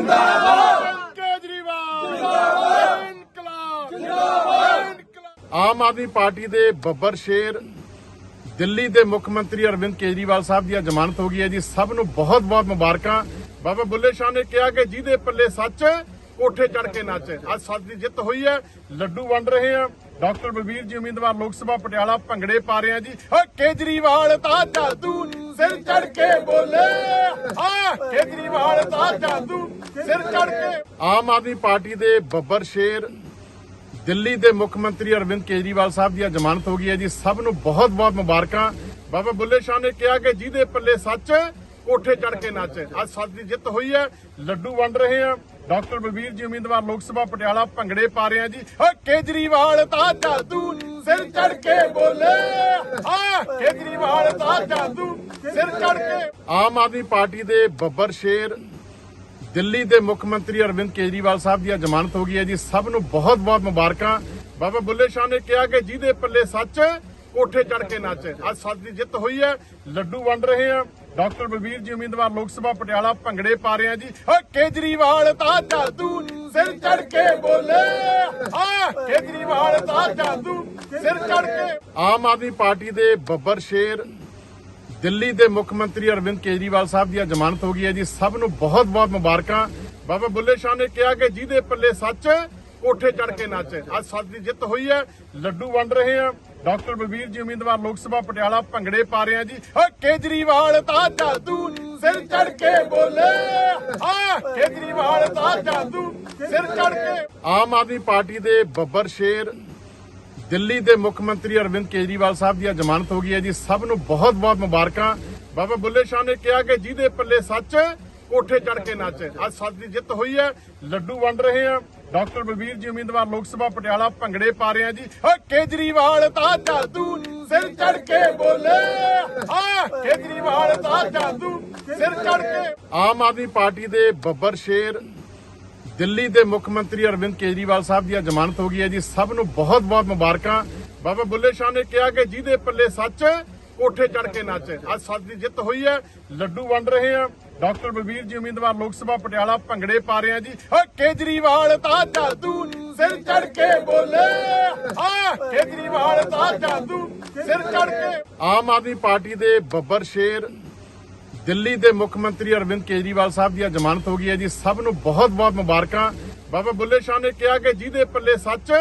ਜਿੰਦਾਬਾਦ। ਕੇਜਰੀਵਾਲ। ਜਿੰਦਾਬਾਦ। ਇਨਕਲਾਬ। ਜਿੰਦਾਬਾਦ। ਆਮ ਆਦਮੀ ਪਾਰਟੀ ਦੇ ਬੱਬਰ ਸ਼ੇਰ ਦਿੱਲੀ ਦੇ ਮੁੱਖ ਮੰਤਰੀ ਅਰਵਿੰਦ ਕੇਜਰੀਵਾਲ ਸਾਹਿਬ ਦੀ ਜ਼ਮਾਨਤ ਹੋ ਗਈ ਹੈ ਜੀ। ਸਭ ਨੂੰ ਬਹੁਤ ਬਹੁਤ ਮੁਬਾਰਕਾਂ। ਬਾਬਾ ਬੁੱਲੇ ਸ਼ਾਹ ਨੇ ਕਿਹਾ ਕਿ ਜਿਹਦੇ ਪੱਲੇ ਸੱਚ ਕੋਠੇ ਚੜ ਕੇ ਨੱਚ। ਅੱਜ ਸੱਚ ਦੀ ਜਿੱਤ ਹੋਈ ਹੈ। ਲੱਡੂ ਵੰਡ ਰਹੇ ਆ ਡਾਕਟਰ ਬਲਬੀਰ ਜੀ ਉਮੀਦਵਾਰ ਲੋਕ ਸਭਾ ਪਟਿਆਲਾ ਭੰਗੜੇ ਪਾ ਰਹੇ ਆ ਜੀ। ਓ ਕੇਜਰੀਵਾਲ ਦਾ ਜਾਦੂ ਸਿਰ ਚੜ ਕੇ ਬੋਲੇ। ਹਾਂ ਕੇਜਰੀਵਾਲ ਦਾ ਜਾਦੂ। ਸਿਰ ਚੜ ਕੇ। ਆਮ ਆਦਮੀ ਪਾਰਟੀ ਦੇ ਬੱਬਰ ਸ਼ੇਰ, ਦਿੱਲੀ ਦੇ ਮੁੱਖ ਮੰਤਰੀ ਅਰਵਿੰਦ ਕੇਜਰੀਵਾਲ ਸਾਹਿਬ ਦੀ ਜ਼ਮਾਨਤ ਹੋ ਗਈ ਹੈ ਜੀ। ਸਭ ਨੂੰ ਬਹੁਤ ਬਹੁਤ ਮੁਬਾਰਕਾਂ। ਬਾਬਾ ਬੁੱਲੇ ਸ਼ਾਹ ਨੇ ਕਿਹਾ ਕਿ ਜਿਹਦੇ ਪੱਲੇ ਸੱਚ, ਕੋਠੇ ਚੜ ਕੇ ਨੱਚ। ਅੱਜ ਸੱਚ ਦੀ ਜਿੱਤ ਹੋਈ ਹੈ। ਲੱਡੂ ਵੰਡ ਰਹੇ ਆ ਡਾਕਟਰ ਬਲਬੀਰ ਜੀ ਉਮੀਦਵਾਰ ਲੋਕ ਸਭਾ ਪਟਿਆਲਾ ਭੰਗੜੇ ਪਾ ਰਹੇ ਆ ਜੀ। ਓ ਕੇਜਰੀਵਾਲ ਦਾ ਜਾਦੂ, ਸਿਰ ਚੜ ਕੇ ਬੋਲੇ। ਹਾਂ ਕੇਜਰੀਵਾਲ ਦਾ ਜਾਦੂ, ਸਿਰ ਚੜ ਕੇ। ਆਮ ਆਦਮੀ ਪਾਰਟੀ ਦੇ ਬੱਬਰ ਸ਼ੇਰ ਦਿੱਲੀ ਦੇ ਮੁੱਖ ਮੰਤਰੀ ਅਰਵਿੰਦ ਕੇਜਰੀਵਾਲ ਸਾਹਿਬ ਦੀ ਜ਼ਮਾਨਤ ਹੋ ਗਈ ਹੈ ਜੀ। ਸਭ ਨੂੰ ਬਹੁਤ ਬਹੁਤ ਮੁਬਾਰਕਾਂ। ਬਾਬਾ ਬੁੱਲੇ ਸ਼ਾਹ ਨੇ ਕਿਹਾ ਕਿ ਜਿਹਦੇ ਪੱਲੇ ਸੱਚ, ਕੋਠੇ ਚੜ ਕੇ ਨੱਚ। ਅੱਜ ਸੱਚ ਦੀ ਜਿੱਤ ਹੋਈ ਹੈ। ਲੱਡੂ ਵੰਡ ਰਹੇ ਆ ਡਾਕਟਰ ਬਲਬੀਰ ਜੀ, ਉਮੀਦਵਾਰ ਲੋਕ ਸਭਾ ਪਟਿਆਲਾ ਭੰਗੜੇ ਪਾ ਰਹੇ ਆ ਜੀ। ਓ ਕੇਜਰੀਵਾਲ ਦਾ ਜਾਦੂ, ਸਿਰ ਚੜ ਕੇ ਬੋਲੇ। ਹਾਂ ਕੇਜਰੀਵਾਲ ਦਾ ਜਾਦੂ, ਸਿਰ ਚੜ ਕੇ। ਆਮ ਆਦਮੀ ਪਾਰਟੀ ਦੇ ਬੱਬਰ ਸ਼ੇਰ ਦਿੱਲੀ ਦੇ ਮੁੱਖ ਮੰਤਰੀ ਅਰਵਿੰਦ ਕੇਜਰੀਵਾਲ ਸਾਹਿਬ ਦੀ ਜ਼ਮਾਨਤ ਹੋ ਗਈ ਹੈ ਜੀ। ਸਭ ਨੂੰ ਬਹੁਤ ਬਹੁਤ ਮੁਬਾਰਕਾਂ। ਬਾਬਾ ਬੁੱਲੇ ਸ਼ਾਹ ਨੇ ਕਿਹਾ ਕਿ ਜਿਹਦੇ ਪੱਲੇ ਸੱਚ, ਕੋਠੇ ਚੜ ਕੇ ਨੱਚ। ਅੱਜ ਸੱਚ ਦੀ ਜਿੱਤ ਹੋਈ ਹੈ। ਲੱਡੂ ਵੰਡ ਰਹੇ ਆ ਡਾਕਟਰ ਬਲਬੀਰ ਜੀ ਉਮੀਦਵਾਰ ਲੋਕ ਸਭਾ ਪਟਿਆਲਾ ਭੰਗੜੇ ਪਾ ਰਹੇ ਆ ਜੀ। ਓ ਕੇਜਰੀਵਾਲ ਦਾ ਜਾਦੂ, ਸਿਰ ਚੜ ਕੇ ਬੋਲੇ। ਹਾਂ, ਕੇਜਰੀਵਾਲ ਦਾ ਜਾਦੂ, ਸਿਰ ਚੜ ਕੇ। ਆਮ ਆਦਮੀ ਪਾਰਟੀ ਦੇ ਬੱਬਰ ਸ਼ੇਰ ਦਿੱਲੀ ਦੇ ਮੁੱਖ ਮੰਤਰੀ ਅਰਵਿੰਦ ਕੇਜਰੀਵਾਲ ਸਾਹਿਬ ਦੀ ਜ਼ਮਾਨਤ ਹੋ ਗਈ ਹੈ ਜੀ। ਸਭ ਨੂੰ ਬਹੁਤ ਬਹੁਤ ਮੁਬਾਰਕਾਂ। ਬਾਬਾ ਬੁੱਲੇ ਸ਼ਾਹ ਨੇ ਕਿਹਾ ਕਿ ਜਿਹਦੇ ਪੱਲੇ ਸੱਚ, ਕੋਠੇ ਚੜ ਕੇ ਨੱਚ। ਅੱਜ ਸੱਚ ਦੀ ਜਿੱਤ ਹੋਈ ਹੈ। ਲੱਡੂ ਵੰਡ ਰਹੇ ਆ ਡਾਕਟਰ ਬਲਬੀਰ ਜੀ ਉਮੀਦਵਾਰ, ਲੋਕ ਸਭਾ ਪਟਿਆਲਾ ਭੰਗੜੇ ਪਾ ਰਹੇ ਆ ਜੀ। ਓ ਕੇਜਰੀਵਾਲ ਦਾ ਜਾਦੂ, ਸਿਰ ਚੜ ਕੇ ਬੋਲੇ। ਹਾਂ ਕੇਜਰੀਵਾਲ ਦਾ ਜਾਦੂ, ਸਿਰ ਚੜ ਕੇ। ਆਮ ਆਦਮੀ ਪਾਰਟੀ ਦੇ ਬੱਬਰ ਸ਼ੇਰ ਦਿੱਲੀ ਦੇ ਮੁੱਖ ਮੰਤਰੀ ਅਰਵਿੰਦ ਕੇਜਰੀਵਾਲ ਸਾਹਿਬ ਦੀ ਜ਼ਮਾਨਤ ਹੋ ਗਈ ਹੈ ਜੀ। ਸਭ ਨੂੰ ਬਹੁਤ ਬਹੁਤ ਮੁਬਾਰਕਾਂ। ਬਾਬਾ ਬੁੱਲੇ ਸ਼ਾਹ ਨੇ ਕਿਹਾ ਕਿ ਜਿਹਦੇ ਪੱਲੇ ਸੱਚ, ਕੋਠੇ ਚੜ ਕੇ ਨੱਚ। ਅੱਜ ਸੱਚ ਦੀ ਜਿੱਤ ਹੋਈ ਹੈ। ਲੱਡੂ ਵੰਡ ਰਹੇ ਆ ਡਾਕਟਰ ਬਲਬੀਰ ਜੀ ਉਮੀਦਵਾਰ ਲੋਕ ਸਭਾ ਪਟਿਆਲਾ ਭੰਗੜੇ ਪਾ ਰਹੇ ਆ ਜੀ। ਓ ਕੇਜਰੀਵਾਲ ਦਾ ਜਾਦੂ, ਸਿਰ ਚੜ ਕੇ ਬੋਲੇ। ਹਾਂ ਕੇਜਰੀਵਾਲ ਦਾ ਜਾਦੂ, ਸਿਰ ਚੜ ਕੇ। ਆਮ ਆਦਮੀ ਪਾਰਟੀ ਦੇ ਬੱਬਰ ਸ਼ੇਰ ਦਿੱਲੀ ਦੇ ਮੁੱਖ ਮੰਤਰੀ ਅਰਵਿੰਦ ਕੇਜਰੀਵਾਲ ਸਾਹਿਬ ਦੀ ਅੱਜ ਜ਼ਮਾਨਤ ਹੋ ਗਈ ਹੈ ਜੀ ਸਭ ਨੂੰ ਬਹੁਤ ਬਹੁਤ ਮੁਬਾਰਕਾਂ ਬਾਬਾ ਬੁੱਲੇ ਸ਼ਾਹ ਨੇ ਕਿਹਾ ਕਿ ਜਿਹਦੇ ਪੱਲੇ ਸੱਚ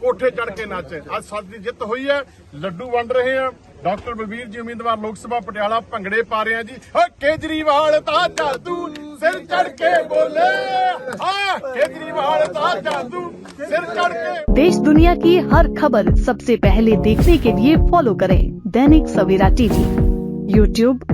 ਕੋਠੇ ਚੜ ਕੇ ਨੱਚ ਅੱਜ ਸੱਚ ਦੀ ਜਿੱਤ ਹੋਈ ਹੈ ਲੱਡੂ ਵੰਡ ਰਹੇ ਆ ਡਾਕਟਰ ਬਲਬੀਰ ਜੀ ਉਮੀਦਵਾਰ ਲੋਕ ਸਭਾ ਪਟਿਆਲਾ ਭੰਗੜੇ ਪਾ ਰਹੇ ਆ ਜੀ ਓ ਕੇਜਰੀਵਾਲ ਦਾ ਜਾਦੂ ਸਿਰ ਚੜ ਕੇ ਬੋਲੇ ਹਾਂ ਕੇਜਰੀਵਾਲ ਦਾ ਜਾਦੂ ਸਿਰ ਚੜ ਕੇ देश दुनिया की हर खबर सबसे पहले देखने के लिए फॉलो करें दैनिक सवेरा टीवी यूट्यूब